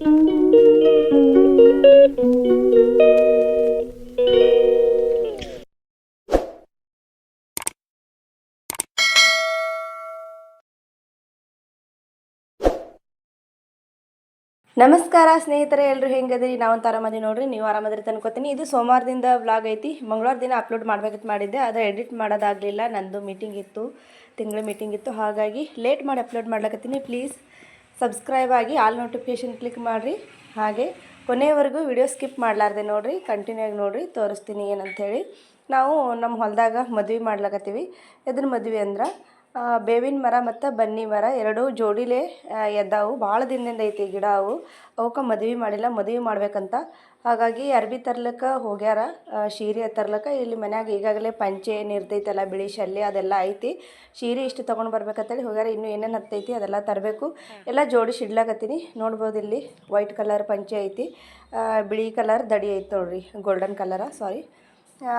ನಮಸ್ಕಾರ ಸ್ನೇಹಿತರೆ ಎಲ್ಲರೂ ಹೆಂಗದ್ರಿ? ನಾವು ಆರಾಮದಿ ನೋಡ್ರಿ, ನೀವು ಆರಾಮದ್ರಿ ತನ್ಕೋತೀನಿ ಇದು ಸೋಮವಾರದಿಂದ ವ್ಲಾಗ್ ಐತಿ. ಮಂಗಳವಾರ ದಿನ ಅಪ್ಲೋಡ್ ಮಾಡ್ಬೇಕಂತ ಮಾಡಿದ್ದೆ, ಆದರೆ ಎಡಿಟ್ ಮಾಡೋದಾಗಲಿಲ್ಲ. ನಂದು ಮೀಟಿಂಗ್ ಇತ್ತು, ತಿಂಗಳ ಮೀಟಿಂಗ್ ಇತ್ತು. ಹಾಗಾಗಿ ಲೇಟ್ ಮಾಡಿ ಅಪ್ಲೋಡ್ ಮಾಡ್ಲಕತ್ತೀನಿ ಪ್ಲೀಸ್ ಸಬ್ಸ್ಕ್ರೈಬ್ ಆಗಿ ಆಲ್ ನೋಟಿಫಿಕೇಷನ್ ಕ್ಲಿಕ್ ಮಾಡಿರಿ. ಹಾಗೆ ಕೊನೆಯವರೆಗೂ ವಿಡಿಯೋ ಸ್ಕಿಪ್ ಮಾಡಲಾರ್ದೆ ನೋಡಿರಿ ಕಂಟಿನ್ಯೂ ಆಗಿ ನೋಡಿರಿ, ತೋರಿಸ್ತೀನಿ ಏನಂಥೇಳಿ ನಾವು ನಮ್ಮ ಹೊಲದಾಗ ಮದುವೆ ಮಾಡ್ಲಕತ್ತೀವಿ. ಎದ್ರ ಮದುವೆ ಅಂದ್ರೆ ಬೇವಿನ ಮರ ಮತ್ತು ಬನ್ನಿ ಮರ ಎರಡೂ ಜೋಡಿಲೇ ಎದ್ದಾವು. ಭಾಳ ದಿನದಿಂದ ಐತಿ ಗಿಡ ಅವು. ಅವಕ್ಕೆ ಮದುವೆ ಮಾಡಿಲ್ಲ, ಮದುವೆ ಮಾಡ್ಬೇಕಂತ ಹಾಗಾಗಿ ಅರ್ಬಿ ತರ್ಲಿಕ್ಕೆ ಹೋಗ್ಯಾರ ಶೀರಿ ಸೀರೆ ತರ್ಲಿಕ್ಕ ಇಲ್ಲಿ ಮನ್ಯಾಗ ಈಗಾಗಲೇ ಪಂಚೆ ಏನು ಇರ್ತೈತಲ್ಲ ಬಿಳಿ ಶಲ್ಯ ಅದೆಲ್ಲ ಐತಿ. ಸೀರೆ ಇಷ್ಟು ತೊಗೊಂಡು ಬರ್ಬೇಕಂತೇಳಿ ಹೋಗ್ಯಾರ. ಇನ್ನೂ ಏನೇನು ಹತ್ತೈತಿ ಅದೆಲ್ಲ ತರಬೇಕು. ಎಲ್ಲ ಜೋಡಿಸಿ ಇಡ್ಲಾಕತ್ತೀನಿ ನೋಡ್ಬೋದು ಇಲ್ಲಿ ವೈಟ್ ಕಲರ್ ಪಂಚೆ ಐತಿ. ಬಿಳಿ ಕಲರ್ ದಡಿ ಐತಿ ನೋಡ್ರಿ, ಗೋಲ್ಡನ್ ಕಲರ ಸಾರಿ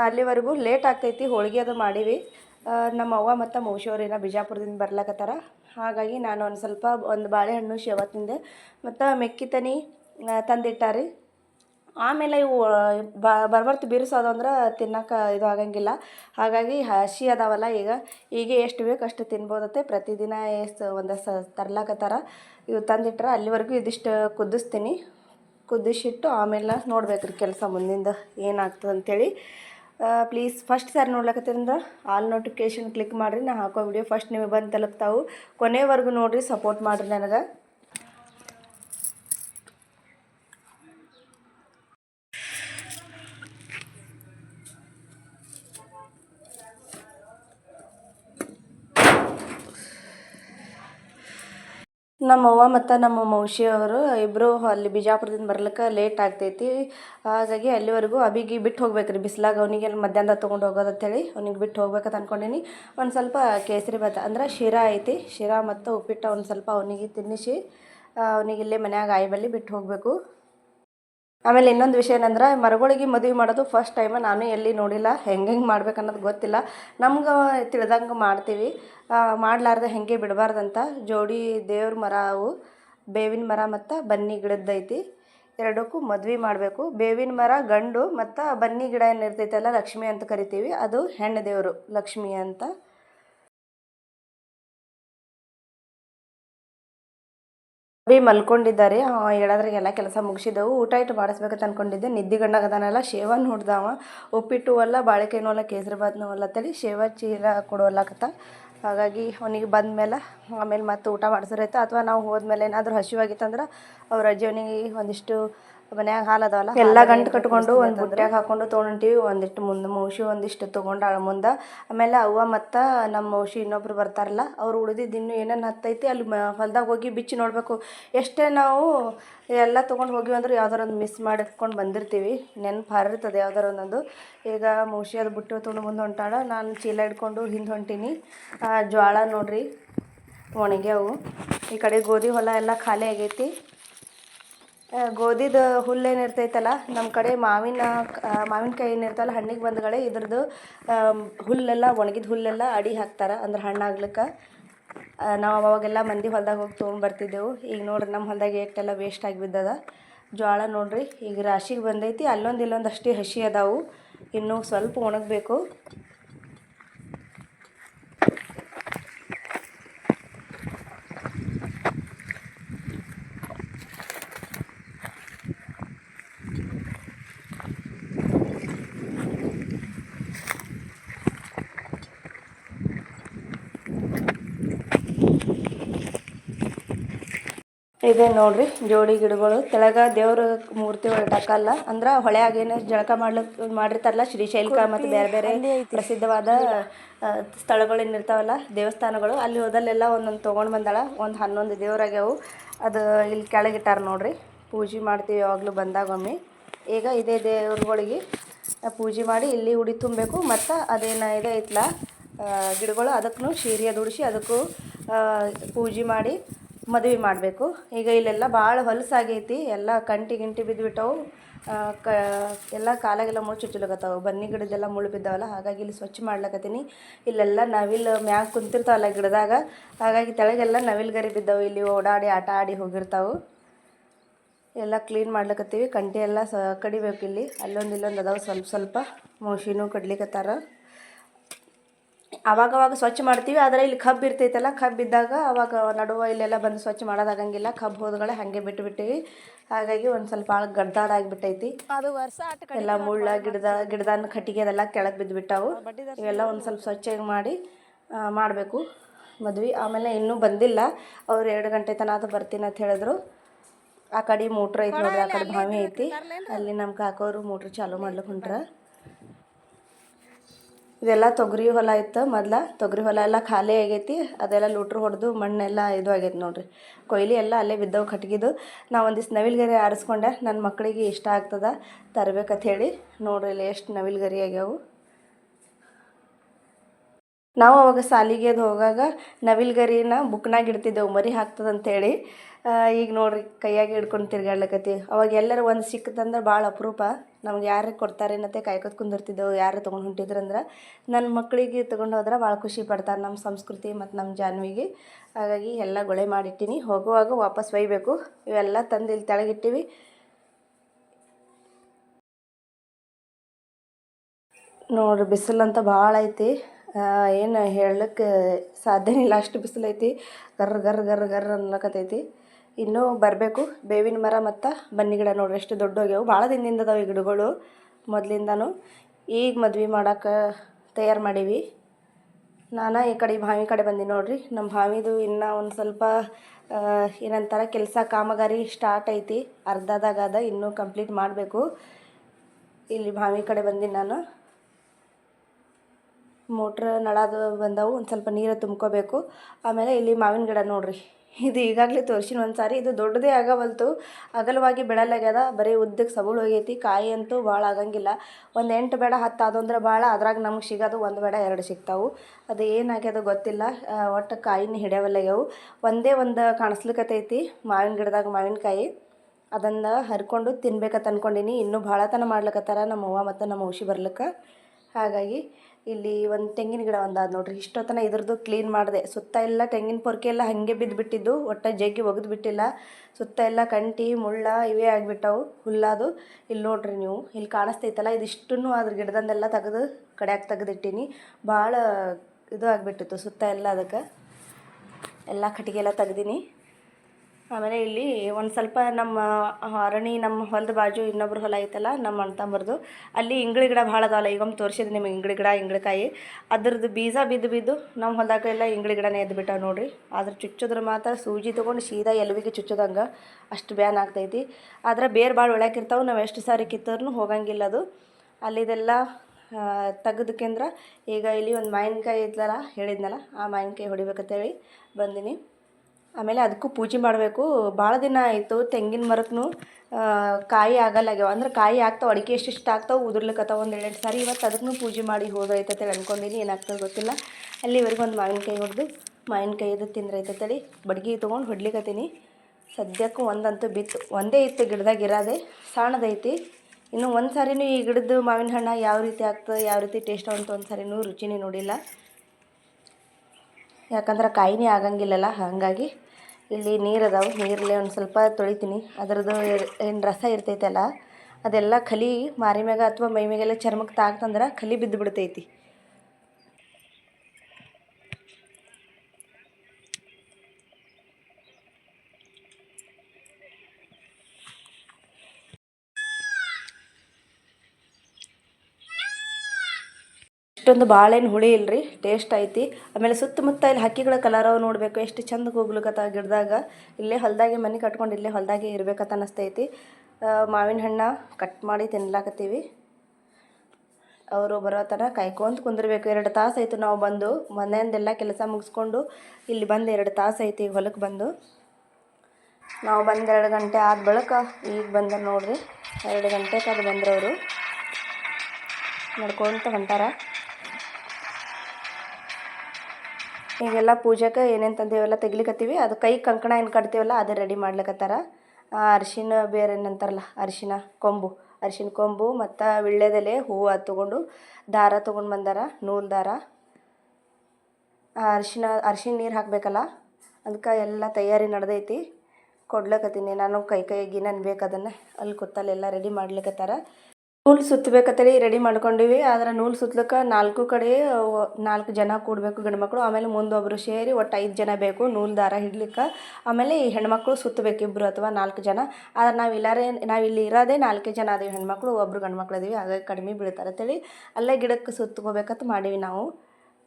ಅಲ್ಲಿವರೆಗೂ ಲೇಟ್ ಆಗ್ತೈತಿ, ಹೋಳಿಗೆ ಅದು ಮಾಡೀವಿ. ನಮ್ಮ ಅವ್ವ ಮತ್ತು ಮೌಶಿಯವ್ರೇನ ಬಿಜಾಪುರದಿಂದ ಬರ್ಲಕತ್ತಾರ. ಹಾಗಾಗಿ ನಾನು ಒಂದು ಸ್ವಲ್ಪ ಒಂದು ಬಾಳೆಹಣ್ಣು ಶೇವ ತಿಂದೆ ಮತ್ತು ಮೆಕ್ಕಿತನಿ ತಂದಿಟ್ಟಾರಿ. ಆಮೇಲೆ ಇವು ಬರ್ಬರ್ತು ಬಿರುಸೋದು ಅಂದ್ರೆ ತಿನ್ನೋಕೆ ಇದು ಆಗಂಗಿಲ್ಲ. ಹಾಗಾಗಿ ಹಸಿ ಅದಾವಲ್ಲ ಈಗ. ಈಗ ಎಷ್ಟು ಬೇಕು ಅಷ್ಟು ತಿನ್ಬೋದತ್ತೆ. ಪ್ರತಿದಿನ ಎಷ್ಟು ಒಂದು ಸ, ತರ್ಲಾಕತ್ತಾರ. ಇವು ತಂದಿಟ್ರೆ ಅಲ್ಲಿವರೆಗೂ ಇದಿಷ್ಟು ಕುದಿಸ್ತೀನಿ. ಕುದಿಸಿಟ್ಟು ಆಮೇಲೆ ನೋಡ್ಬೇಕ್ರಿ ಕೆಲಸ ಮುಂದಿಂದ ಏನಾಗ್ತದೆ ಅಂಥೇಳಿ ಪ್ಲೀಸ್ ಫಸ್ಟ್ ಸಾರಿ ನೋಡ್ಲಕತ್ತಿಂದ ಆಲ್ ನೋಟಿಫಿಕೇಶನ್ ಕ್ಲಿಕ್ ಮಾಡಿರಿ. ನಾ ಹಾಕೋ ವಿಡಿಯೋ ಫಸ್ಟ್ ನಿಮಗೆ ಬಂದು ತಲುಪ್ತಾವು. ಕೊನೆವರೆಗೂ ನೋಡಿರಿ ಸಪೋರ್ಟ್ ಮಾಡಿರಿ ನನಗೆ. ನಮ್ಮ ಅವ್ವ ಮತ್ತು ನಮ್ಮ ಮೌಶಿಯವರು ಇಬ್ಬರು ಅಲ್ಲಿ ಬಿಜಾಪುರದಿಂದ ಬರ್ಲಿಕ್ಕೆ ಲೇಟ್ ಆಗ್ತೈತಿ. ಹಾಗಾಗಿ ಅಲ್ಲಿವರೆಗೂ ಅಬಿಗೆ ಬಿಟ್ಟು ಹೋಗ್ಬೇಕು ರೀ ಬಿಸಿಲಾಗ ಅವನಿಗೆ ಅಲ್ಲಿ ಮಧ್ಯಾಹ್ನ ತೊಗೊಂಡು ಹೋಗೋದು ಅಂತೇಳಿ ಅವ್ನಿಗೆ ಬಿಟ್ಟು ಹೋಗ್ಬೇಕಂತ ಅನ್ಕೊಂಡೀನಿ. ಒಂದು ಸ್ವಲ್ಪ ಕೇಸರಿ ಭಾತ್ ಅಂದ್ರೆ ಶಿರಾ ಐತಿ. ಶಿರಾ ಮತ್ತು ಉಪ್ಪಿಟ್ಟು ಒಂದು ಸ್ವಲ್ಪ ಅವನಿಗೆ ತಿನ್ನಿಸಿ ಅವನಿಗೆ ಇಲ್ಲೇ ಮನ್ಯಾಗ ಆಯಿ ಬಿಟ್ಟು ಹೋಗಬೇಕು. ಆಮೇಲೆ ಇನ್ನೊಂದು ವಿಷಯ ಏನಂದ್ರೆ, ಮರಗಳಿಗೆ ಮದುವೆ ಮಾಡೋದು ಫಸ್ಟ್ ಟೈಮ್ ನಾನು ಎಲ್ಲಿ ನೋಡಿಲ್ಲ, ಹೆಂಗೆ ಹೆಂಗೆ ಮಾಡ್ಬೇಕು ಅನ್ನೋದು ಗೊತ್ತಿಲ್ಲ. ನಮ್ಗೆ ತಿಳಿದಂಗೆ ಮಾಡ್ತೀವಿ. ಮಾಡಲಾರ್ದ ಹೆಂಗೆ ಬಿಡಬಾರ್ದಂತ ಜೋಡಿ ದೇವ್ರ ಮರ ಅವು, ಬೇವಿನ ಮರ ಮತ್ತು ಬನ್ನಿ ಗಿಡದ್ದೈತಿ ಎರಡಕ್ಕೂ ಮದ್ವೆ ಮಾಡಬೇಕು. ಬೇವಿನ ಮರ, ಗಂಡು ಮತ್ತು ಬನ್ನಿ ಗಿಡ ಏನು ಇರ್ತೈತಲ್ಲ, ಲಕ್ಷ್ಮಿ ಅಂತ ಕರಿತೀವಿ. ಅದು ಹೆಣ್ಣು ದೇವರು, ಲಕ್ಷ್ಮಿ ಅಂತ. ಬಿ ಮಲ್ಕೊಂಡಿದ್ದಾರೆ. ಹೇಳೋದ್ರಾಗ ಎಲ್ಲ ಕೆಲಸ ಮುಗಿಸಿದೆವು. ಊಟ ಇಟ್ಟು ಮಾಡಿಸ್ಬೇಕಂತ ಅನ್ಕೊಂಡಿದ್ದೆ. ನಿದ್ದಿಗಂಡಾಗದಾನಲ್ಲ ಶೇವ ಹುಡ್ದಾವ. ಉಪ್ಪಿಟ್ಟು ಅಲ್ಲ ಬಾಳೆಕಾಯಿನೂ ಅಲ್ಲ ಕೇಸರಿ ಬಾತ್ನೂ ಅಲ್ಲ ಅಂತೇಳಿ ಶೇವ ಚೀಲ ಕೊಡೋಲ್ಲಕತ್ತ. ಹಾಗಾಗಿ ಅವನಿಗೆ ಬಂದಮೇಲೆ, ಆಮೇಲೆ ಮತ್ತೆ ಊಟ ಮಾಡಿಸ್ರೈತೆ ಅಥವಾ ನಾವು ಹೋದ್ಮೇಲೆ ಏನಾದರೂ ಹಸಿವಾಗಿತ್ತಂದ್ರೆ, ಅವ್ರ ಅಜ್ಜಿ ಅವನಿಗೆ ಒಂದಿಷ್ಟು ಮನ್ಯಾಗ ಹಾಲು ಅದಾವಲ್ಲ ಎಲ್ಲ ಗಂಟು ಕಟ್ಕೊಂಡು ಒಂದು ಬುಟ್ಟ್ಯಾಗ ಹಾಕೊಂಡು ತೊಗೊಂಡಿವಿ ಒಂದಿಷ್ಟು ಮುಂದೆ ಮೌಶಿ ಒಂದಿಷ್ಟು ತೊಗೊಂಡಾಳ ಮುಂದೆ. ಆಮೇಲೆ ಅವ್ವ ಮತ್ತು ನಮ್ಮ ಮೌಶಿ ಇನ್ನೊಬ್ರು ಬರ್ತಾರಲ್ಲ ಅವ್ರು ಉಳಿದಿದ್ದು ಇನ್ನೂ ಏನೇನು ಹತ್ತೈತಿ ಅಲ್ಲಿ ಮ ಹೊಲ್ದಾಗ ಹೋಗಿ ಬಿಚ್ಚಿ ನೋಡಬೇಕು. ಎಷ್ಟೇ ನಾವು ಎಲ್ಲ ತೊಗೊಂಡು ಹೋಗಿ ಅಂದ್ರೆ ಯಾವ್ದಾರ ಒಂದು ಮಿಸ್ ಮಾಡಿಟ್ಕೊಂಡು ಬಂದಿರ್ತೀವಿ. ನೆನಪು ಹರಿರ್ತದೆ ಯಾವ್ದಾರ ಒಂದೊಂದು. ಈಗ ಮೌಶಿ ಅದು ಬುಟ್ಟಿ ತೊಗೊಂಡು ಮುಂದೆ ಹೊಂಟಾಳ ನಾನು ಚೀಲ ಇಟ್ಕೊಂಡು ಹಿಂದೆ ಹೊಂಟೀನಿ. ಜ್ವಾಳ ನೋಡ್ರಿ ಒಣಗ್ಯಾವು. ಈ ಕಡೆ ಗೋಧಿ ಹೊಲ ಎಲ್ಲ ಖಾಲಿ ಆಗೈತಿ. ಗೋಧಿದ ಹುಲ್ಲು ಇರ್ತೈತಲ್ಲ ನಮ್ಮ ಕಡೆ ಮಾವಿನ ಮಾವಿನಕಾಯಿ ಏನು ಇರ್ತಲ್ಲ ಹಣ್ಣಿಗೆ ಬಂದಗಳೇ ಇದ್ರದ್ದು ಹುಲ್ಲೆಲ್ಲ, ಒಣಗಿದ ಹುಲ್ಲೆಲ್ಲ ಅಡಿ ಹಾಕ್ತಾರೆ ಅಂದ್ರೆ ಹಣ್ಣಾಗ್ಲಿಕ್ಕೆ. ನಾವು ಅವಾಗೆಲ್ಲ ಮಂದಿ ಹೊಲ್ದಾಗ ಹೋಗಿ ತೊಗೊಂಬರ್ತಿದ್ದೆವು ಈಗ ನೋಡ್ರಿ ನಮ್ಮ ಹೊಲ್ದಾಗ ಎಷ್ಟೆಲ್ಲ ವೇಸ್ಟ್ ಆಗಿ ಬಿದ್ದದ. ಜೋಳ ನೋಡ್ರಿ, ಈಗ ರಾಶಿಗೆ ಬಂದೈತಿ, ಅಲ್ಲೊಂದು ಇಲ್ಲೊಂದು ಅಷ್ಟೇ ಹಸಿ ಅದಾವು. ಇನ್ನೂ ಸ್ವಲ್ಪ ಒಣಗಬೇಕು. ಇದೆ ನೋಡ್ರಿ ಜೋಡಿ ಗಿಡಗಳು. ತೆಳಗ ದೇವ್ರ ಮೂರ್ತಿ ಇಡಕ್ಕಲ್ಲ ಅಂದ್ರೆ ಹೊಳ್ಯಾಗೇನು ಜಳಕ ಮಾಡ್ಲಕ್ ಮಾಡಿರ್ತಾರಲ್ಲ ಶ್ರೀಶೈಲಕ ಮತ್ತು ಬೇರೆ ಬೇರೆ ಪ್ರಸಿದ್ಧವಾದ ಸ್ಥಳಗಳು ಸ್ಥಳಗಳೇನು ಇರ್ತಾವಲ್ಲ ದೇವಸ್ಥಾನಗಳು. ಅಲ್ಲಿ ಹೋದಲ್ಲೆಲ್ಲ ಒಂದೊಂದು ತೊಗೊಂಡು ಬಂದಾಳ. ಒಂದು ಹನ್ನೊಂದು ದೇವ್ರಾಗ್ಯಾವು. ಅದು ಇಲ್ಲಿ ಕೆಳಗಿಟ್ಟಾರ ನೋಡ್ರಿ. ಪೂಜೆ ಮಾಡ್ತೀವಿ ಯಾವಾಗಲೂ ಬಂದಾಗೊಮ್ಮೆ. ಈಗ ಇದೇ ದೇವ್ರುಗಳಿಗೆ ಪೂಜೆ ಮಾಡಿ ಇಲ್ಲಿ ಉಡಿ ತುಂಬಬೇಕು. ಮತ್ತು ಅದೇನು ಇದೆ ಐತ್ಲ ಗಿಡಗಳು ಅದಕ್ಕೂ ಶೀರಿಯ ದುಡಿಸಿ ಅದಕ್ಕೂ ಪೂಜೆ ಮಾಡಿ ಮದುವೆ ಮಾಡಬೇಕು. ಈಗ ಇಲ್ಲೆಲ್ಲ ಭಾಳ ಹೊಲಸಾಗೈತಿ. ಎಲ್ಲ ಕಂಟಿ ಗಿಂಟಿ ಬಿದ್ದುಬಿಟ್ಟವು ಕ, ಎಲ್ಲ ಕಾಲಾಗೆಲ್ಲ ಮುಳ್ಳು ಚುಚ್ಚಲಕತ್ತಾವು. ಬನ್ನಿ ಗಿಡದೆಲ್ಲ ಮುಳ್ಳು ಬಿದ್ದಾವಲ್ಲ, ಹಾಗಾಗಿ ಇಲ್ಲಿ ಸ್ವಚ್ಛ ಮಾಡ್ಲಕತ್ತೀನಿ. ಇಲ್ಲೆಲ್ಲ ನವಿಲು ಮ್ಯಾಗ ಕುಂತಿರ್ತಾವಲ್ಲ ಗಿಡದಾಗ, ಹಾಗಾಗಿ ತೆಳಗೆಲ್ಲ ನವಿಲು ಗರಿ ಬಿದ್ದಾವೆ. ಇಲ್ಲಿ ಓಡಾಡಿ, ಆಟ ಆಡಿ ಹೋಗಿರ್ತಾವೆ. ಎಲ್ಲ ಕ್ಲೀನ್ ಮಾಡ್ಲಕತ್ತೀವಿ. ಕಂಟಿ ಎಲ್ಲ ಸ, ಕಡಿಬೇಕು ಇಲ್ಲಿ. ಅಲ್ಲೊಂದು ಇಲ್ಲೊಂದು ಅದಾವೆ. ಸ್ವಲ್ಪ ಸ್ವಲ್ಪ. ಮೋಶಿನೂ ಕಡ್ಲಿಕತ್ತಾರ. ಅವಾಗ ಅವಾಗ ಸ್ವಚ್ಛ ಮಾಡ್ತೀವಿ ಆದರೆ ಇಲ್ಲಿ ಕಬ್ಬು ಇರ್ತೈತಲ್ಲ ಕಬ್ಬು ಇದ್ದಾಗ ಅವಾಗ ನಡುವ ಇಲ್ಲೆಲ್ಲ ಬಂದು ಸ್ವಚ್ಛ ಮಾಡೋದಾಗಂಗಿಲ್ಲ ಕಬ್ಬು ಹೋದ್ಗಳೇ ಹಾಗೆ ಬಿಟ್ಟುಬಿಟ್ಟಿವಿ ಹಾಗಾಗಿ ಒಂದು ಸ್ವಲ್ಪ ಭಾಳ ಗಡ್ದಾಡಾಗಿಬಿಟ್ಟೈತಿ ಅದು ವರ್ಷ ಎಲ್ಲ ಮುಳ್ಳ ಗಿಡದ ಗಿಡದನ್ನ ಕಟ್ಟಿಗೆ ಅದೆಲ್ಲ ಕೆಳಗೆ ಬಿದ್ದು ಬಿಟ್ಟಾವು ಇವೆಲ್ಲ ಒಂದು ಸ್ವಲ್ಪ ಸ್ವಚ್ಛಾಗಿ ಮಾಡಿ ಮಾಡಬೇಕು. ಮದ್ವೆ ಆಮೇಲೆ ಇನ್ನೂ ಬಂದಿಲ್ಲ. ಅವ್ರು ಎರಡು ಗಂಟೆ ತನಕ ಅದು ಬರ್ತೀನಿ ಅಂತ ಹೇಳಿದ್ರು. ಆ ಕಡೆ ಮೋಟ್ರ್ ಐತಿ ನೋಡ್ರಿ ಆ ಕಡೆ ಬಾವಿ ಐತಿ. ಅಲ್ಲಿ ನಮ್ಮ ಕಾಕೋರು ಮೋಟ್ರ್ ಚಾಲೂ ಮಾಡ್ಲಿಕ್ಕೆ ಹೊಂಟ್ರ. ಇದೆಲ್ಲ ತೊಗರಿ ಹೊಲ ಇತ್ತು. ಮೊದ್ಲ ತೊಗರಿ ಹೊಲ ಎಲ್ಲ ಖಾಲಿ ಆಗೈತಿ. ಅದೆಲ್ಲ ಲೂಟ್ರ್ ಹೊಡೆದು ಮಣ್ಣೆಲ್ಲ ಇದು ಆಗೈತೆ ನೋಡ್ರಿ. ಕೊಯ್ಲಿ ಎಲ್ಲ ಅಲ್ಲೇ ಬಿದ್ದವು ಕಟ್ಗಿದು ನಾವು ಒಂದಿಷ್ಟು ನವಿಲ್ಗರಿ ಆರಿಸ್ಕೊಂಡೆ. ನನ್ನ ಮಕ್ಕಳಿಗೆ ಇಷ್ಟ ಆಗ್ತದ. ತರಬೇಕಂತ ಹೇಳಿ. ನೋಡ್ರಿ ಇಲ್ಲಿ ಎಷ್ಟು ನವಿಲ್ಗರಿ ಆಗ್ಯಾವು. ನಾವು ಅವಾಗ ಸಾಲಿಗೆ ಅದು ಹೋಗಾಗ ನವಿಲ್ಗರಿನ ಬುಕ್ನಾಗ ಇಡ್ತಿದ್ದೆವು. ಮರಿ ಹಾಕ್ತದಂತೇಳಿ ಈಗ ನೋಡ್ರಿ ಕೈಯಾಗೆ ಹಿಡ್ಕೊಂಡು ತಿರ್ಗಾಡ್ಲಕತ್ತೀವಿ ಅವಾಗ ಎಲ್ಲರೂ ಒಂದು ಸಿಕ್ಕತಂದ್ರೆ ಭಾಳ ಅಪರೂಪ. ನಮ್ಗೆ ಯಾರು ಕೊಡ್ತಾರೆ ಅನ್ನತ್ತೆ ಕಾಯ್ಕೊತ್ ಕುಂದಿರ್ತಿದ್ದೆವು, ಯಾರು ತೊಗೊಂಡು ಹೊಂಟಿದ್ರಂದ್ರೆ ನನ್ನ ಮಕ್ಕಳಿಗೆ ತೊಗೊಂಡು ಹೋದ್ರೆ ಭಾಳ ಖುಷಿ ಪಡ್ತಾರೆ ನಮ್ಮ ಸಂಸ್ಕೃತಿ ಮತ್ತು ನಮ್ಮ ಜಾನ್ವಿಗೆ. ಹಾಗಾಗಿ ಎಲ್ಲ ಗೊಳೆ ಮಾಡಿಟ್ಟಿನಿ. ಹೋಗುವಾಗ ವಾಪಸ್ ಒಯ್ಬೇಕು. ಇವೆಲ್ಲ ತಂದು ಇಲ್ಲಿ ತೆಳಗಿಟ್ಟಿವಿ. ನೋಡ್ರಿ ಬಿಸಿಲಂತ ಭಾಳ ಐತಿ. ಏನು ಹೇಳಕ್ಕೆ ಸಾಧ್ಯನೇ ಇಲ್ಲ. ಅಷ್ಟು ಬಿಸಿಲೈತಿ ಗರ್ ಗರ್ ಗರ್ ಗರ್ ಅನ್ಲಕತ್ತೈತಿ ಇನ್ನೂ ಬರಬೇಕು. ಬೇವಿನ ಮರ ಮತ್ತು ಬನ್ನಿ ಗಿಡ ನೋಡ್ರಿ, ಎಷ್ಟು ದೊಡ್ಡ ಹೋಗ್ಯಾವು ಭಾಳ ದಿನದಿಂದ ಅದಾವೆ ಈ ಗಿಡಗಳು. ಮೊದಲಿಂದನೂ ಈಗ ಮದ್ವೆ ಮಾಡೋಕೆ ತಯಾರು ಮಾಡೀವಿ. ನಾನು ಈ ಕಡೆ ಬಾವಿ ಕಡೆ ಬಂದೀನಿ ನೋಡ್ರಿ. ನಮ್ಮ ಭಾವಿದು ಇನ್ನೂ ಒಂದು ಸ್ವಲ್ಪ ಏನಂತಾರೆ, ಕೆಲಸ ಕಾಮಗಾರಿ ಸ್ಟಾರ್ಟ್ ಐತಿ. ಅರ್ಧದಾಗ ಅದ, ಇನ್ನೂ ಕಂಪ್ಲೀಟ್ ಮಾಡಬೇಕು. ಇಲ್ಲಿ ಬಾವಿ ಕಡೆ ಬಂದೀನಿ ನಾನು. ಮೋಟ್ರ್ ನಳದು ಬಂದವು, ಒಂದು ಸ್ವಲ್ಪ ನೀರು ತುಂಬ್ಕೋಬೇಕು. ಆಮೇಲೆ ಇಲ್ಲಿ ಮಾವಿನ ಗಿಡ ನೋಡ್ರಿ. ಇದು ಈಗಾಗಲೇ ತೋರಿಸಿನ ಒಂದು ಸಾರಿ. ಇದು ದೊಡ್ಡದೇ ಆಗವಲ್ತು. ಅಗಲವಾಗಿ ಬೆಳಲಾಗ್ಯದ. ಬರೀ ಉದ್ದಕ್ಕೆ ಸಬುಳು ಹೋಗೈತಿ. ಕಾಯಿ ಅಂತೂ ಭಾಳ ಆಗಂಗಿಲ್ಲ. ಒಂದು ಎಂಟು ಬೇಡ, ಹತ್ತು ಆದಂದ್ರೆ ಭಾಳ ಅದ್ರಾಗ ನಮ್ಗೆ ಸಿಗೋದು ಒಂದು ಬೇಡ, ಎರಡು ಸಿಗ್ತಾವು. ಅದು ಏನಾಗ್ಯದ ಗೊತ್ತಿಲ್ಲ. ಒಟ್ಟು ಕಾಯಿನ ಹಿಡಿಯವಲ್ಲಾಗ್ಯವು ಒಂದೇ ಒಂದು ಕಾಣಿಸ್ಲಿಕ್ಕತ್ತೈತಿ ಮಾವಿನ ಗಿಡದಾಗ ಮಾವಿನಕಾಯಿ ಅದನ್ನು ಹರ್ಕೊಂಡು ತಿನ್ಬೇಕಂತ ಅಂದ್ಕೊಂಡಿನಿ ಇನ್ನೂ ಭಾಳ ತನ ಮಾಡ್ಲಿಕ್ಕತ್ತಾರ ನಮ್ಮ ಅವ್ವ ಮತ್ತು ನಮ್ಮ ಔಷಿ ಬರ್ಲಿಕ್ಕೆ. ಹಾಗಾಗಿ ಇಲ್ಲಿ ಒಂದು ತೆಂಗಿನ ಗಿಡ ಒಂದಾದ ನೋಡ್ರಿ. ಇಷ್ಟೊತ್ತನ ಇದ್ರದ್ದು ಕ್ಲೀನ್ ಮಾಡಿದೆ. ಸುತ್ತ ಎಲ್ಲ ತೆಂಗಿನ ಪೊರ್ಕೆ ಎಲ್ಲ ಹಾಗೆ ಬಿದ್ದು ಬಿಟ್ಟಿದ್ದು ಒಟ್ಟು ಜಗ್ಗಿ ಒಗೆದು ಬಿಟ್ಟಿಲ್ಲ. ಸುತ್ತ ಎಲ್ಲ ಕಂಟಿ, ಮುಳ್ಳ ಇವೇ ಆಗಿಬಿಟ್ಟವು ಹುಲ್ಲಾದು ಇಲ್ಲಿ ನೋಡ್ರಿ ನೀವು ಇಲ್ಲಿ ಕಾಣಿಸ್ತೈತಲ್ಲ, ಇದಿಷ್ಟನ್ನು ಅದ್ರ ಗಿಡದಂದೆಲ್ಲ ತೆಗೆದು ಕಡೆಯಾಗಿ ತೆಗೆದಿಟ್ಟೀನಿ. ಭಾಳ ಇದು ಆಗಿಬಿಟ್ಟಿತ್ತು ಸುತ್ತ ಎಲ್ಲ ಅದಕ್ಕೆ. ಎಲ್ಲ ಕಟ್ಟಿಗೆ ಎಲ್ಲ ತೆಗ್ದೀನಿ. ಆಮೇಲೆ ಇಲ್ಲಿ ಒಂದು ಸ್ವಲ್ಪ ನಮ್ಮ ಅರಣಿ ನಮ್ಮ ಹೊಲದ ಬಾಜು ಇನ್ನೊಬ್ರ ಹೊಲ ಐತಲ್ಲ, ನಮ್ಮ ಅಣ್ಣ ತಮ್ಮರ್ದು. ಅಲ್ಲಿ ಇಂಗ್ಳಿ ಗಿಡ ಭಾಳ ಅದಾವಲ್ಲ, ಈಗ ಒಂದು ತೋರಿಸಿದೆ ನಿಮಗೆ ಇಂಗ್ಳಿ ಗಿಡ ಇಂಗ್ಳಿಕಾಯಿ ಅದ್ರದ್ದು ಬೀಜ ಬಿದ್ದು ಬಿದ್ದು ನಮ್ಮ ಹೊಲದಾಗ ಎಲ್ಲ ಇಂಗ್ಳಿ ಗಿಡನೇ ಎದ್ದು ಬಿಟ್ಟಾವ ನೋಡ್ರಿ. ಆದ್ರೆ ಚುಚ್ಚಿದ್ರೆ ಮಾತ್ರ ಸೂಜಿ ತೊಗೊಂಡು ಸೀದಾ ಎಲ್ವಿಗೆ ಚುಚ್ಚೋದಂಗೆ. ಅಷ್ಟು ಬ್ಯಾನ್ ಆಗ್ತೈತಿ. ಆದ್ರೆ ಬೇರೆ ಭಾಳ ಒಳ್ಯಾಕಿರ್ತಾವೆ ನಾವು ಎಷ್ಟು ಸಾರಿ ಕಿತ್ತರೂ ಹೋಗಂಗಿಲ್ಲ ಅದು. ಅಲ್ಲಿದೆಲ್ಲ ತೆಗೆದಕ್ಕೆಂದ್ರೆ ಈಗ ಇಲ್ಲಿ ಒಂದು ಮಾವಿನಕಾಯಿ ಇದ್ದಲ್ಲ ಹೇಳಿದ್ನಲ್ಲ, ಆ ಮಾವಿನಕಾಯಿ ಹೊಡಿಬೇಕಂತೇಳಿ ಬಂದೀನಿ. ಆಮೇಲೆ ಅದಕ್ಕೂ ಪೂಜೆ ಮಾಡಬೇಕು. ಭಾಳ ದಿನ ಆಯಿತು ತೆಂಗಿನ ಮರಕ್ಕೂ ಕಾಯಿ ಆಗಲ್ಲಾಗ್ಯಾವ ಅಂದ್ರೆ ಕಾಯಿ ಆಗ್ತಾವೆ, ಅಡಿಕೆ ಎಷ್ಟಿಷ್ಟು ಆಗ್ತಾವೆ ಉದುರ್ಲಿಕ್ಕತ್ತಾವ ಒಂದು ಎರಡೆರಡು ಸಾರಿ. ಇವತ್ತು ಅದಕ್ಕೂ ಪೂಜೆ ಮಾಡಿ ಹೋದೈತಂತೇಳಿ ಅನ್ಕೊಂಡೀನಿ. ಏನಾಗ್ತದೆ ಗೊತ್ತಿಲ್ಲ. ಅಲ್ಲಿವರೆಗೂ ಒಂದು ಮಾವಿನಕಾಯಿ ಹೊಡೆದು ಮಾವಿನಕಾಯಿ ಇದು ತಿಂದ್ರೈತಂತೇಳಿ ಬಡ್ಗೆ ತೊಗೊಂಡು ಹೊಡ್ಲಿಕತ್ತೀನಿ. ಸದ್ಯಕ್ಕೂ ಒಂದಂತೂ ಬಿತ್ತು. ಒಂದೇ ಇತ್ತು ಗಿಡದಾಗ ಇರೋದೇ. ಸಣ್ಣದೈತಿ. ಇನ್ನು ಒಂದು ಸಾರಿನೂ ಈ ಗಿಡದ ಮಾವಿನ ಹಣ್ಣು ಯಾವ ರೀತಿ ಆಗ್ತದೆ, ಯಾವ ರೀತಿ ಟೇಸ್ಟ್ ಅಂತ ಒಂದು ಸಾರಿನೂ ರುಚಿನೇ ನೋಡಿಲ್ಲ. ಯಾಕಂದ್ರೆ ಕಾಯಿನೇ ಆಗಂಗಿಲ್ಲಲ್ಲ, ಹಾಗಾಗಿ ಇಲ್ಲಿ ನೀರು ಅದಾವೆ ನೀರಲ್ಲಿ ಒಂದು ಸ್ವಲ್ಪ ತೊಳಿತೀನಿ. ಅದರದ್ದು ಏನು ರಸ ಇರ್ತೈತಲ್ಲ, ಅದೆಲ್ಲ ಖಲಿ ಮಾರಿ ಮ್ಯಾಗ ಅಥವಾ ಮೈ ಮ್ಯಾಗೆಲ್ಲ ಚರ್ಮಕ್ಕೆ ತಾಗ್ತಂದ್ರೆ ಖಲಿ ಬಿದ್ದು ಬಿಡ್ತೈತಿ. ಇಷ್ಟೊಂದು ಭಾಳೇನು ಹುಳಿ ಇಲ್ರಿ ಟೇಸ್ಟ್ ಐತಿ. ಆಮೇಲೆ ಸುತ್ತಮುತ್ತ ಇಲ್ಲಿ ಹಕ್ಕಿಗಳ ಕಲರವ ನೋಡಬೇಕು ಎಷ್ಟು ಚಂದ ಕೂಗ್ಲಕತ್ತ ಗಿಡದಾಗ. ಇಲ್ಲೇ ಹೊಲದಾಗೆ ಮನೆ ಕಟ್ಕೊಂಡು ಇಲ್ಲೇ ಹೊಲದಾಗೆ ಇರ್ಬೇಕಂತ ಅನಿಸ್ತೈತಿ. ಆ, ಮಾವಿನ ಹಣ್ಣು ಕಟ್ ಮಾಡಿ ತಿನ್ಲಾಕತ್ತೀವಿ. ಅವರು ಬರೋ ಥರ ಕಾಯ್ಕೊಂತ ಕುಂದಿರ್ಬೇಕು. ಎರಡು ತಾಸು ಆಯಿತು ನಾವು ಬಂದು ಮನೆಯಿಂದೆಲ್ಲ ಕೆಲಸ ಮುಗಿಸ್ಕೊಂಡು ಇಲ್ಲಿ ಬಂದು ಎರಡು ತಾಸು ಐತಿ ಹೊಲಕ್ಕೆ ಬಂದು. ನಾವು ಬಂದು ಎರಡು ಗಂಟೆ ಆದ ಬಳಿಕ ಈಗ ಬಂದ ನೋಡ್ರಿ ಎರಡು ಗಂಟೆ ಅದು ಬಂದ್ರವರು ನಡ್ಕೊಂತ ಹೊಂಟಾರ. ಈಗೆಲ್ಲ ಪೂಜೆಗೆ ಏನೇನು ತಂದೇವೆಲ್ಲ ತೆಗಿಲಿಕತ್ತೀವಿ. ಅದು ಕೈ ಕಂಕಣ ಏನು ಕಟ್ತೀವಲ್ಲ, ಅದು ರೆಡಿ ಮಾಡ್ಲಿಕತ್ತಾರ. ಅರಿಶಿನ ಬೇರೆ ಏನಂತಾರಲ್ಲ, ಅರಿಶಿನ ಕೊಂಬು ಅರಿಶಿನ ಕೊಂಬು ಮತ್ತು ವೀಳ್ಯದೆಲೆ ಹೂವು ಅದು ತೊಗೊಂಡು ದಾರ ತೊಗೊಂಡು ಬಂದಾರ, ನೂಲು ದಾರ. ಅರಿಶಿನ ಅರಿಶಿನ ನೀರು ಹಾಕಬೇಕಲ್ಲ ಅದಕ್ಕೆ ಎಲ್ಲ ತಯಾರಿ ನಡೆದೈತಿ. ಕೊಡ್ಲಕತ್ತೀನಿ ನಾನು ಕೈ ಕೈಗೆ ಏನೇನು ಬೇಕು ಅದನ್ನು. ಅಲ್ಲಿ ಕೂತಲ್ಲೆಲ್ಲ ರೆಡಿ ಮಾಡ್ಲಿಕತ್ತಾರ. ನೂಲು ಸುತ್ತಬೇಕಂತೇಳಿ ರೆಡಿ ಮಾಡ್ಕೊಂಡಿವಿ. ಆದ್ರೆ ನೂಲು ಸುತ್ತಲಿಕ್ಕೆ ನಾಲ್ಕು ಕಡೆ ನಾಲ್ಕು ಜನ ಕೂಡಬೇಕು ಗಂಡ್ಮಕ್ಳು ಆಮೇಲೆ ಮುಂದೊಬ್ಬರು ಸೇರಿ ಒಟ್ಟು ಐದು ಜನ ಬೇಕು ನೂಲು ದಾರ ಹಿಡ್ಲಿಕ್ಕೆ. ಆಮೇಲೆ ಈ ಹೆಣ್ಮಕ್ಳು ಸುತ್ತಬೇಕು ಇಬ್ಬರು ಅಥವಾ ನಾಲ್ಕು ಜನ. ಆದ್ರೆ ನಾವು ಇಲ್ಲಾರೆ, ನಾವು ಇಲ್ಲಿ ಇರೋದೇ ನಾಲ್ಕೇ ಜನ ಅದೀವಿ ಹೆಣ್ಮಕ್ಳು ಒಬ್ರು ಗಂಡ್ಮಕ್ಳು ಇದೀವಿ ಹಾಗಾಗಿ ಕಡಿಮೆ ಬೀಳ್ತಾರೆ ಅಂತೇಳಿ ಅಲ್ಲೇ ಗಿಡಕ್ಕೆ ಸುತ್ತಕೋಬೇಕಂತ ಮಾಡೀವಿ ನಾವು.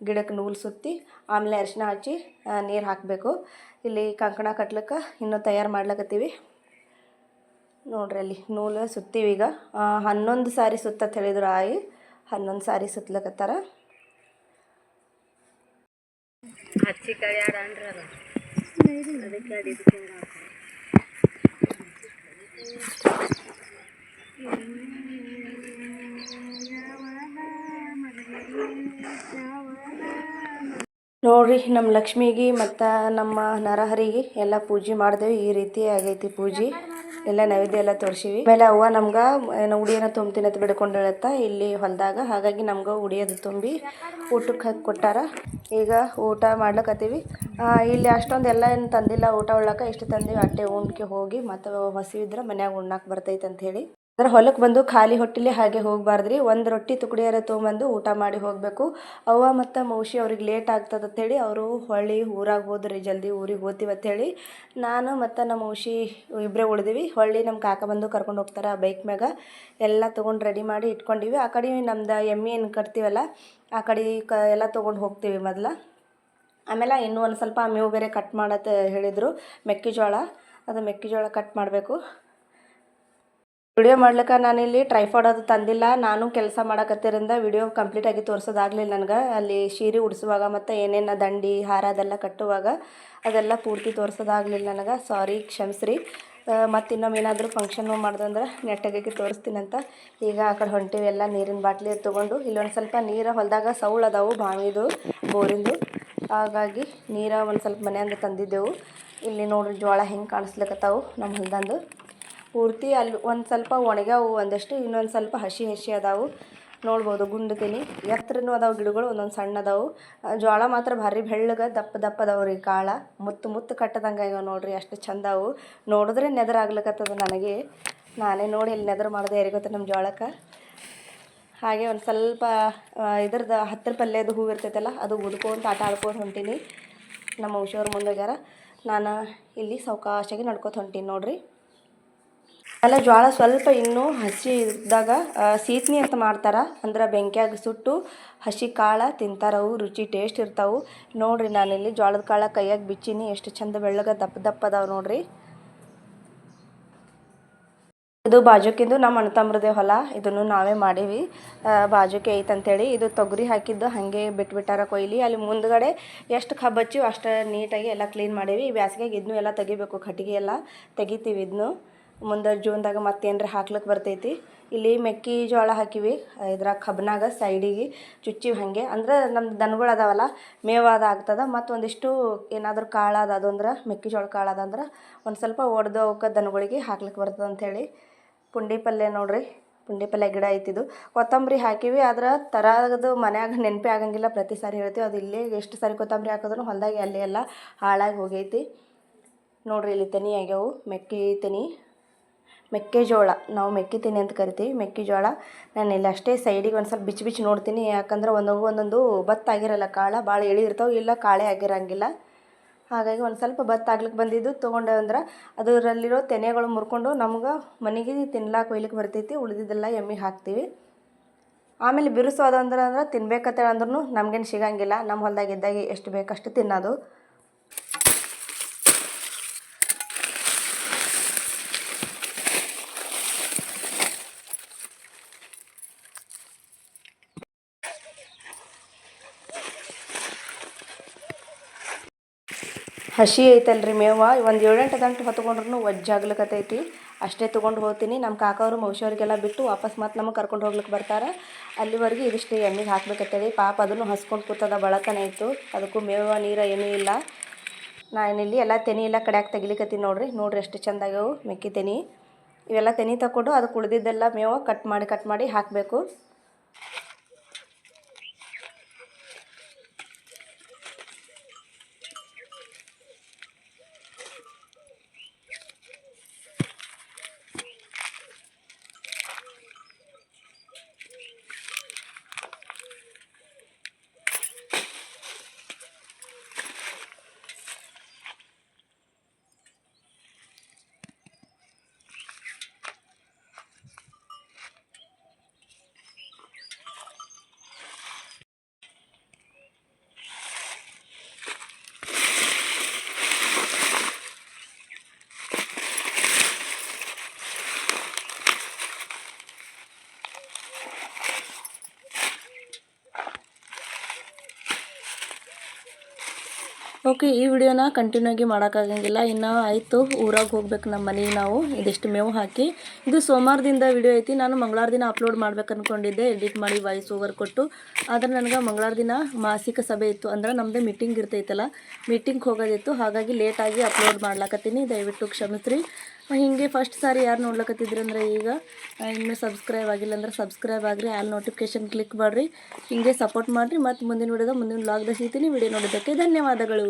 ಗಿಡಕ್ಕೆ ನೂಲು ಸುತ್ತಿ ಆಮೇಲೆ ಅರಿಶಿನ ಹಚ್ಚಿ ನೀರು ಹಾಕಬೇಕು. ಇಲ್ಲಿ ಕಂಕಣ ಕಟ್ಲಿಕ್ಕೆ ಇನ್ನೂ ತಯಾರು ಮಾಡ್ಲಕತ್ತೀವಿ. ನೋಡ್ರಿ ಅಲ್ಲಿ ನೂಲು ಸುತ್ತೀವಿ ಈಗ. ಹನ್ನೊಂದು ಸಾರಿ ಸುತ್ತ ಹೇಳಿದ್ರು ಆಯಿ. ಹನ್ನೊಂದು ಸಾರಿ ಸುತ್ತಲಕತ್ತಾರ. ನೋಡ್ರಿ ನಮ್ಮ ಲಕ್ಷ್ಮಿಗೆ ಮತ್ತು ನಮ್ಮ ನರಹರಿಗೆ ಎಲ್ಲ ಪೂಜೆ ಮಾಡಿದೆವು. ಈ ರೀತಿ ಆಗೈತಿ ಪೂಜೆ. ಎಲ್ಲ ನೈವೇದ್ಯ ಎಲ್ಲ ತೋರಿಸಿವಿ. ಆಮೇಲೆ ಅವ್ವ ನಮ್ಗೆ ಏನೋ ಉಡಿಯನ್ನ ತುಂಬ್ತೀನಿ ಅಂತ ಬಿಡ್ಕೊಂಡಿರತ್ತ ಇಲ್ಲಿ ಹೊಲದಾಗ. ಹಾಗಾಗಿ ನಮ್ಗೆ ಉಡಿಯೋದು ತುಂಬಿ ಊಟಕ್ಕೆ ಕೊಟ್ಟಾರ. ಈಗ ಊಟ ಮಾಡ್ಲಕತ್ತೀವಿ. ಇಲ್ಲಿ ಅಷ್ಟೊಂದು ಎಲ್ಲ ಏನು ತಂದಿಲ್ಲ. ಊಟ ಉಳ್ಳಾಕ ಇಷ್ಟು ತಂದೀವಿ. ಅಟ್ಟೆ ಉಣ್ಕೆ ಹೋಗಿ ಮತ್ತು ಹಸಿವಿದ್ರೆ ಮನ್ಯಾಗ ಉಣ್ಣಕ್ಕೆ ಬರ್ತೈತೆ ಅಂತ ಹೇಳಿ. ಅಂದ್ರೆ ಹೊಲಕ್ಕೆ ಬಂದು ಖಾಲಿ ಹೊಟ್ಟಿಲಿ ಹಾಗೆ ಹೋಗಬಾರ್ದ್ರಿ. ಒಂದು ರೊಟ್ಟಿ ತುಕಡಿಯಾರ ತೊಗೊಂಬಂದು ಊಟ ಮಾಡಿ ಹೋಗಬೇಕು. ಅವ್ವ ಮತ್ತು ಮೌಶಿ ಅವ್ರಿಗೆ ಲೇಟ್ ಆಗ್ತದೆ ಅಂತೇಳಿ ಅವರು ಹೊಳ್ಳಿ ಊರಾಗ ಹೋದ್ರಿ, ಜಲ್ದಿ ಊರಿಗೆ ಹೋಗ್ತೀವಿ ಅಂತೇಳಿ. ನಾನು ಮತ್ತು ನಮ್ಮ ಮೌಶಿ ಇಬ್ಬರೇ ಉಳಿದೀವಿ. ಹೊಳ್ಳಿ ನಮ್ಮ ಕಾಕ ಬಂದು ಕರ್ಕೊಂಡು ಹೋಗ್ತಾರೆ ಆ ಬೈಕ್ ಮ್ಯಾಗ. ಎಲ್ಲ ತೊಗೊಂಡು ರೆಡಿ ಮಾಡಿ ಇಟ್ಕೊಂಡಿವಿ. ಆ ಕಡೆ ನಮ್ದು ಎಮ್ಮೆ ಏನು ಕಟ್ತೀವಲ್ಲ, ಆ ಕಡೆ ಕ ಎಲ್ಲ ತೊಗೊಂಡು ಹೋಗ್ತೀವಿ ಮೊದಲ. ಆಮೇಲೆ ಇನ್ನೂ ಒಂದು ಸ್ವಲ್ಪ ಮೇವು ಬೇರೆ ಕಟ್ ಮಾಡತ್ತೆ ಹೇಳಿದರು. ಮೆಕ್ಕೆಜೋಳ, ಅದು ಮೆಕ್ಕೆಜೋಳ ಕಟ್ ಮಾಡಬೇಕು. ವಿಡಿಯೋ ಮಾಡ್ಲಿಕ್ಕೆ ನಾನಿಲ್ಲಿ ಟ್ರೈಫಾಡ್ ಅದು ತಂದಿಲ್ಲ. ನಾನು ಕೆಲಸ ಮಾಡಕತ್ತಿರಿಂದ ವಿಡಿಯೋ ಕಂಪ್ಲೀಟ್ ಆಗಿ ತೋರಿಸೋದಾಗಲಿಲ್ಲ ನನಗೆ. ಅಲ್ಲಿ ಸೀರೆ ಉಡಿಸುವಾಗ ಮತ್ತು ಏನೇನು ದಂಡಿ, ಹಾರ ಅದೆಲ್ಲ ಕಟ್ಟುವಾಗ ಅದೆಲ್ಲ ಪೂರ್ತಿ ತೋರಿಸೋದಾಗಲಿಲ್ಲ ನನಗೆ. ಸಾರಿ ಕ್ಷಮಿಸ್ರಿ. ಮತ್ತು ಇನ್ನೊಮ್ಮೆ ಏನಾದರೂ ಫಂಕ್ಷನ್ ಮಾಡ್ದಂದ್ರೆ ನೆಟ್ಟಗಾಗಿ ತೋರಿಸ್ತೀನಂತ ಈಗ ಆ ಕಡೆ ಹೊಂಟಿವಿ ಎಲ್ಲ ನೀರಿನ ಬಾಟ್ಲಿ ತೊಗೊಂಡು. ಇಲ್ಲೊಂದು ಸ್ವಲ್ಪ ನೀರು ಹೊಲದಾಗ ಸೌಳು ಅದಾವು ಬಾವಿದು ಬೋರಿಂದು. ಹಾಗಾಗಿ ನೀರ ಒಂದು ಸ್ವಲ್ಪ ಮನೆಯಿಂದ ತಂದಿದ್ದೆವು. ಇಲ್ಲಿ ನೋಡಿ ಜೋಳ ಹೆಂಗೆ ಕಾಣಿಸ್ಲಿಕ್ಕತ್ತಾವು ನಮ್ಮ ಹೊಲ್ದಂದು. ಪೂರ್ತಿ ಅಲ್ಲಿ ಒಂದು ಸ್ವಲ್ಪ ಒಣಗ್ಯಾವು, ಒಂದಷ್ಟು ಇನ್ನೊಂದು ಸ್ವಲ್ಪ ಹಸಿ ಹಸಿ ಅದಾವು. ನೋಡ್ಬೋದು ತಿನಿ ಎತ್ತರನೂ ಅದಾವು ಗಿಡಗಳು, ಒಂದೊಂದು ಸಣ್ಣ ಅದಾವು. ಜೋಳ ಮಾತ್ರ ಭಾರಿ ಬೆಳ್ಳಗೆ, ದಪ್ಪ ದಪ್ಪ ರೀ ಕಾಳ. ಮುತ್ತು ಮುತ್ತು ಕಟ್ಟದಂಗೆ ಆಗ್ಯಾವ ನೋಡ್ರಿ, ಅಷ್ಟು ಚಂದ ಅವು. ನೋಡಿದ್ರೆ ನೆದರ್ ಆಗ್ಲಿಕತ್ತದ ನನಗೆ. ನಾನೇ ನೋಡಿ ಇಲ್ಲಿ ನೆದರ್ ಮಾಡಿದೆ ಯಾರಿಗೊತ್ತ ನಮ್ಮ ಜೋಳಕ್ಕೆ ಹಾಗೆ ಒಂದು ಸ್ವಲ್ಪ ಇದ್ರದ್ದು ಹತ್ತಿರ ಪಲ್ಯದ ಹೂವು ಇರ್ತೈತಲ್ಲ, ಅದು ಉದ್ಕೊಂತ ಆಟ ಆಡ್ಕೊಂಡು ಹೊಂಟೀನಿ. ನಮ್ಮ ಹುಷಾರು ಮುಂದೆ ಹೋಗ್ಯಾರ. ನಾನು ಇಲ್ಲಿ ಸಾವಕಾಶಾಗಿ ನಡ್ಕೊತ ಹೊಂಟೀನಿ ನೋಡ್ರಿ. ಆಮೇಲೆ ಜ್ವಾಳ ಸ್ವಲ್ಪ ಇನ್ನೂ ಹಸಿ ಇದ್ದಾಗ ಸೀತ್ನಿ ಅಂತ ಮಾಡ್ತಾರೆ. ಅಂದ್ರೆ ಬೆಂಕಿಯಾಗ ಸುಟ್ಟು ಹಸಿ ಕಾಳು ತಿಂತಾರವು ರುಚಿ ಟೇಸ್ಟ್ ಇರ್ತಾವೆ. ನೋಡ್ರಿ ನಾನಿಲ್ಲಿ ಜ್ವಾಳದ ಕಾಳ ಕೈಯಾಗ ಬಿಚ್ಚೀನಿ, ಎಷ್ಟು ಚಂದ ಬೆಳ್ಳಗ ದಪ್ಪ ದಪ್ಪ ಅದಾವೆ ನೋಡ್ರಿ. ಇದು ಬಾಜುಕಿಂದು ನಮ್ಮ ಅಣ್ಣ ತಮ್ಮರದೇ ಹೊಲ, ಇದನ್ನು ನಾವೇ ಮಾಡೀವಿ. ಬಾಜುಕಿ ಬಾಜುಕೆ ಐತೆ ಅಂತೇಳಿ, ಇದು ತೊಗರಿ ಹಾಕಿದ್ದು, ಹಾಗೆ ಬಿಟ್ಬಿಟ್ಟಾರ ಕೊಯ್ಲಿ. ಅಲ್ಲಿ ಮುಂದ್ಗಡೆ ಎಷ್ಟು ಹಚ್ಚಿವಿ ಅಷ್ಟು ನೀಟಾಗಿ ಎಲ್ಲ ಕ್ಲೀನ್ ಮಾಡೀವಿ. ಈ ಬ್ಯಾಸಿಗೆಗೆ ಇದನ್ನು ಎಲ್ಲ ತೆಗಿಬೇಕು, ಕಟ್ಟಿಗೆ ಎಲ್ಲ ತೆಗಿತೀವಿ ಇದನ್ನು ಮುಂದೆ ಜೂನ್ದಾಗ ಮತ್ತೇನ್ರ ಹಾಕ್ಲಿಕ್ಕೆ ಬರ್ತೈತಿ. ಇಲ್ಲಿ ಮೆಕ್ಕೆಜೋಳ ಹಾಕಿವಿ, ಇದ್ರಾಗ ಕಬ್ನಾಗ, ಸೈಡಿಗೆ ಚುಚ್ಚಿವಿ ಹಾಗೆ. ಅಂದ್ರೆ ನಮ್ಮ ದನಗಳು ಅದಾವಲ್ಲ ಮೇವಾದ ಆಗ್ತದ. ಮತ್ತು ಒಂದಿಷ್ಟು ಏನಾದರೂ ಕಾಳು ಅದು ಅಂದ್ರೆ ಮೆಕ್ಕೆಜೋಳ ಕಾಳು ಅಂದ್ರೆ ಒಂದು ಸ್ವಲ್ಪ ಒಡೆದು ಅವಕ್ಕೆ ದನಗಳಿಗೆ ಹಾಕ್ಲಿಕ್ಕೆ ಬರ್ತದೆ ಅಂಥೇಳಿ. ಪುಂಡಿ ಪಲ್ಯ ನೋಡ್ರಿ, ಪುಂಡಿ ಪಲ್ಯ ಗಿಡ ಐತಿದು ಕೊತ್ತಂಬರಿ ಹಾಕಿವಿ, ಆದ್ರೆ ತರದು ಮನ್ಯಾಗ ನೆನಪೇ ಆಗಂಗಿಲ್ಲ ಪ್ರತಿ ಸಾರಿ ಹೇಳ್ತೀವಿ. ಅದು ಇಲ್ಲೇ ಎಷ್ಟು ಸಾರಿ ಕೊತ್ತಂಬರಿ ಹಾಕಿದ್ರು ಹೊಲ್ದಾಗ ಅಲ್ಲಿ ಎಲ್ಲ ಹಾಳಾಗಿ ಹೋಗೈತಿ. ನೋಡ್ರಿ ಇಲ್ಲಿ ತನಿ ಆಗ್ಯಾವು, ಮೆಕ್ಕಿ ತೆನಿ. ಮೆಕ್ಕೆಜೋಳ, ನಾವು ಮೆಕ್ಕಿತೀನಿ ಅಂತ ಕರಿತೀವಿ. ಮೆಕ್ಕೆಜೋಳ, ನಾನು ಇಲ್ಲಿ ಅಷ್ಟೇ ಸೈಡಿಗೆ ಒಂದು ಸ್ವಲ್ಪ ಬಿಚ್ಚಿ ಬಿಚ್ಚಿ ನೋಡ್ತೀನಿ. ಯಾಕಂದ್ರೆ ಒಂದೊಂದು ಒಂದೊಂದು ಭತ್ತ ಆಗಿರಲ್ಲ ಕಾಳ ಭಾಳ ಎಳಿ ಇಲ್ಲ, ಕಾಳೆ ಆಗಿರಂಗಿಲ್ಲ. ಹಾಗಾಗಿ ಒಂದು ಸ್ವಲ್ಪ ಭತ್ತ ಆಗ್ಲಿಕ್ಕೆ ಬಂದಿದ್ದು, ತೊಗೊಂಡೆ ಅಂದ್ರೆ ಅದರಲ್ಲಿರೋ ತೆನೆಗಳು ಮುರ್ಕೊಂಡು ನಮ್ಗೆ ಮನೆಗೆ ತಿನ್ಲಾಕ ಒಯ್ಲಿಕ್ಕೆ ಬರ್ತೈತಿ. ಉಳಿದಿದ್ದೆಲ್ಲ ಎಮ್ಮೆ ಹಾಕ್ತೀವಿ. ಆಮೇಲೆ ಬಿರುಸೋದು ಅಂದ್ರೆ ಅಂದ್ರೆ ತಿನ್ಬೇಕಂತೇಳಿ ಅಂದ್ರೂ ನಮ್ಗೇನು ಸಿಗಂಗಿಲ್ಲ. ನಮ್ಮ ಹೊಲ್ದಾಗ ಇದ್ದಾಗ ಎಷ್ಟು ಬೇಕಷ್ಟು ತಿನ್ನೋದು. ಹಸಿ ಐತಲ್ರಿ ಮೇವ. ಒಂದು ಏಳೆಂಟು ಗಂಟೆ ಹೊತ್ಕೊಂಡ್ರು ಒಜ್ಜಾಗ್ಲಿಕತ್ತೈತಿ ಅಷ್ಟೇ ತೊಗೊಂಡು ಹೋಗ್ತೀನಿ. ನಮ್ಮ ಕಾಕವರು ಮೌಶವ್ರಿಗೆಲ್ಲ ಬಿಟ್ಟು ವಾಪಸ್ ಮತ್ತೆ ನಮಗೆ ಕರ್ಕೊಂಡು ಹೋಗ್ಲಿಕ್ಕೆ ಬರ್ತಾರೆ. ಅಲ್ಲಿವರೆಗೆ ಇದಿಷ್ಟು ಎಣ್ಣೆಗೆ ಹಾಕ್ಬೇಕತ್ತೇಳಿ. ಪಾಪ ಅದನ್ನು ಹಸ್ಕೊಂಡು ಕೂತದ ಬಳತನ ಇತ್ತು. ಅದಕ್ಕೂ ಮೇವ, ನೀರ ಏನೂ ಇಲ್ಲ. ನಾನಿಲ್ಲಿ ಎಲ್ಲ ತೆನಿ ಎಲ್ಲ ಕಡೆಯಾಗಿ ತೆಗಿಲಿಕ್ಕತ್ತೀನಿ ನೋಡ್ರಿ. ನೋಡ್ರಿ ಎಷ್ಟು ಚಂದ ಆಗ್ಯಾವು ಮೆಕ್ಕಿ ತೆನಿ ಇವೆಲ್ಲ ತೆನಿ ತಗೊಂಡು ಅದಕ್ಕೆ ಉಳಿದಿದ್ದೆಲ್ಲ ಮೇವ ಕಟ್ ಮಾಡಿ ಕಟ್ ಮಾಡಿ ಹಾಕಬೇಕು. ಓಕೆ ಈ ವಿಡಿಯೋನ ಕಂಟಿನ್ಯೂ ಆಗಿ ಮಾಡೋಕ್ಕಾಗಂಗಿಲ್ಲ. ಇನ್ನು ಆಯಿತು, ಊರಾಗ ಹೋಗ್ಬೇಕು ನಮ್ಮ ಮನೆಗೆ ನಾವು. ಇದಿಷ್ಟು ಮೇವು ಹಾಕಿ. ಇದು ಸೋಮವಾರದಿಂದ ವಿಡಿಯೋ ಐತಿ. ನಾನು ಮಂಗಳವಾರ ದಿನ ಅಪ್ಲೋಡ್ ಮಾಡ್ಬೇಕು ಅಂದ್ಕೊಂಡಿದ್ದೆ ಎಡಿಟ್ ಮಾಡಿ ವಾಯ್ಸ್ ಓವರ್ ಕೊಟ್ಟು. ಆದರೆ ನನಗೆ ಮಂಗಳವಾರ ದಿನ ಮಾಸಿಕ ಸಭೆ ಇತ್ತು. ಅಂದ್ರೆ ನಮ್ಮದು ಮೀಟಿಂಗ್ ಇರ್ತೈತಲ್ಲ. ಮೀಟಿಂಗ್ ಹೋಗೋದಿತ್ತು. ಹಾಗಾಗಿ ಲೇಟಾಗಿ ಅಪ್ಲೋಡ್ ಮಾಡ್ಲಾಕತ್ತೀನಿ. ದಯವಿಟ್ಟು ಕ್ಷಮಿಸ್ರಿ. ಹೀಗೆ ಫಸ್ಟ್ ಸಾರಿ ಯಾರು ನೋಡ್ಲಕತ್ತಿದ್ರಿ ಅಂದ್ರೆ ಈಗ ಇನ್ನೂ ಸಬ್ಸ್ಕ್ರೈಬ್ ಆಗಿಲ್ಲ ಅಂದ್ರೆ ಸಬ್ಸ್ಕ್ರೈಬ್ ಆಗಿರಿ ಆಲ್ ನೋಟಿಫಿಕೇಶನ್ ಕ್ಲಿಕ್ ಮಾಡಿರಿ, ಹಿಂಗೆ ಸಪೋರ್ಟ್ ಮಾಡಿರಿ, ಮತ್ತು ಮುಂದಿನ ವಿಡಿಯೋದ ಮುಂದಿನ ವ್ಲಾಗ್ದಾಗ ಸಿಗ್ತೀನಿ ವಿಡಿಯೋ ನೋಡೋದಕ್ಕೆ ಧನ್ಯವಾದಗಳು.